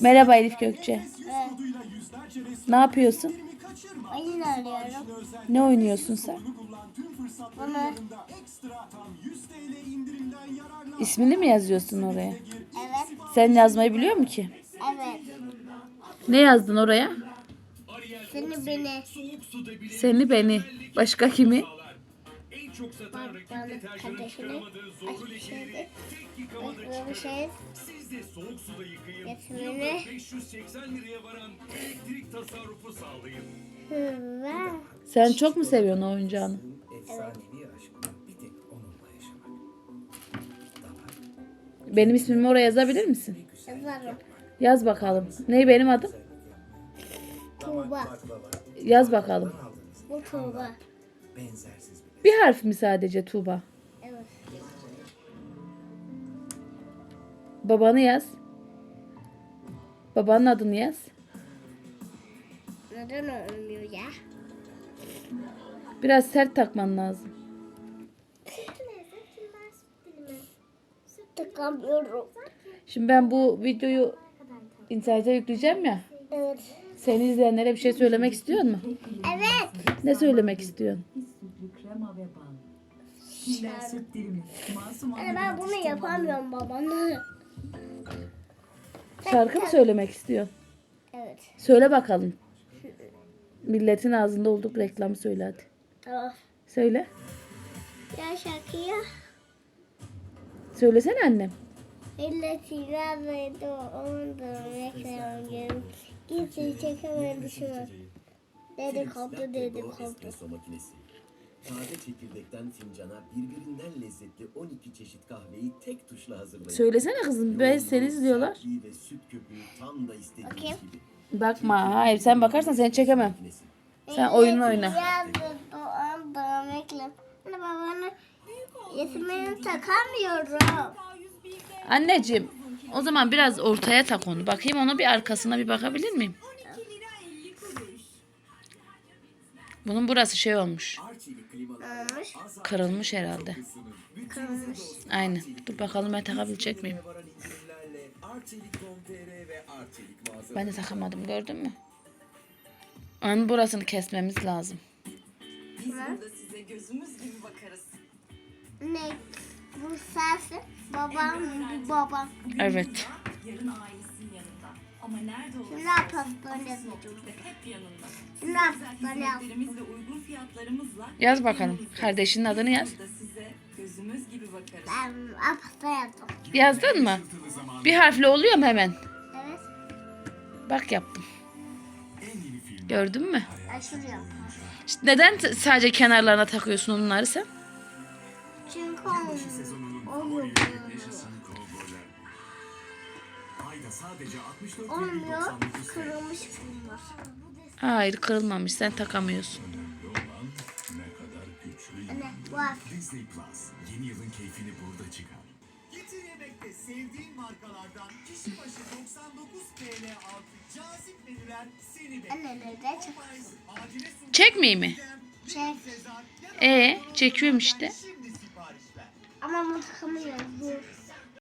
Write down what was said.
Merhaba Elif Gökçe. Evet. Ne yapıyorsun? Oyun arıyorum. Ne oynuyorsun sen? Bunu. İsmini mi yazıyorsun oraya? Evet. Sen yazmayı biliyor musun ki? Evet. Ne yazdın oraya? Seni beni. Seni beni. Başka kimi? Kardeşini. Başka bir şey. Siz de soğuk suda yıkayın. Getirmeni. 580 liraya varan elektrik tasarrufu sağlayın. Hıva. Sen çok mu seviyorsun oyuncağını? Efsanevi aşkını bir tek onunla yaşamak. Benim ismimi oraya yazabilir misin? Yazarım. Yaz bakalım. Ne benim adım? Tuğba. Yaz bakalım. Bu Tuğba. Benzersiz bir Bir harf mi sadece Tuğba? Babanı yaz. Babanın adını yaz. Neden olmuyor ya? Biraz sert takman lazım. Tıkamıyorum. Şimdi ben bu videoyu internete yükleyeceğim ya. Evet. Seni izleyenlere bir şey söylemek istiyor musun? Evet. Ne söylemek istiyorsun? Yani ben bunu yapamıyorum babana. Şarkı mı söylemek istiyorsun? Evet. Söyle bakalım. Milletin ağzında olduk reklamı söyle hadi. Tamam. Söyle. Ya şarkıya. Söylesene annem. İlletiyle verdi onun da reklamı Kimseyi çekemedi şu an. Dedikodu dedikodu. Taze çekirdekten fincana birbirinden lezzetli 12 çeşit kahveyi tek tuşla hazırlayın. Söylesene kızım. Ben seni izliyorlar. Sertliği ve süt köpüğü tam da istediğiniz Bakayım. gibi. Bakma. Hayır sen bakarsan seni çekemem. Makinesi. Sen oyununu oyna. Yazdı doğan. Anne takamıyorum. Anneciğim o zaman biraz ortaya tak onu. Bakayım ona bir arkasına bir bakabilir miyim? Bunun burası şey olmuş. Kırılmış herhalde. Kırmış. Aynen. Dur bakalım ben takabilecek miyim? Ben de takamadım gördün mü? Onun burasını kesmemiz lazım. Biz burada size gözümüz gibi bakarız. Ne? Bu sensin. Babam bu babam. Evet. Yarın yanında. Ama nerede olursa hep yanında. Güzel ve uygun fiyatlarımızla Yaz bakalım. Kardeşinin adını yaz. Burada size gözümüz gibi bakarız. Ben pasta yaptım. Yazdın mı? Bir harfle oluyor mu hemen? Evet. Bak yaptım. Gördün mü? Ben İşte neden t- sadece kenarlarına takıyorsun onları sen? Çünkü olmuyor. Ayda sadece 64 Olmuyor. Kırılmış bunlar. Hayır kırılmamış sen takamıyorsun. Ne kadar güçlü. Anne harf. Disney Plus yeni yılın keyfini burada çıkar. Getir Yemek'te sevdiğin markalardan kişi başı 99 TL altı cazip menüler seni bekler. Anne nerede sun Çekmeyeyim mi? Çek. Sezar ya da E çekiyorum işte. Ama bunu takamıyorum. Dur.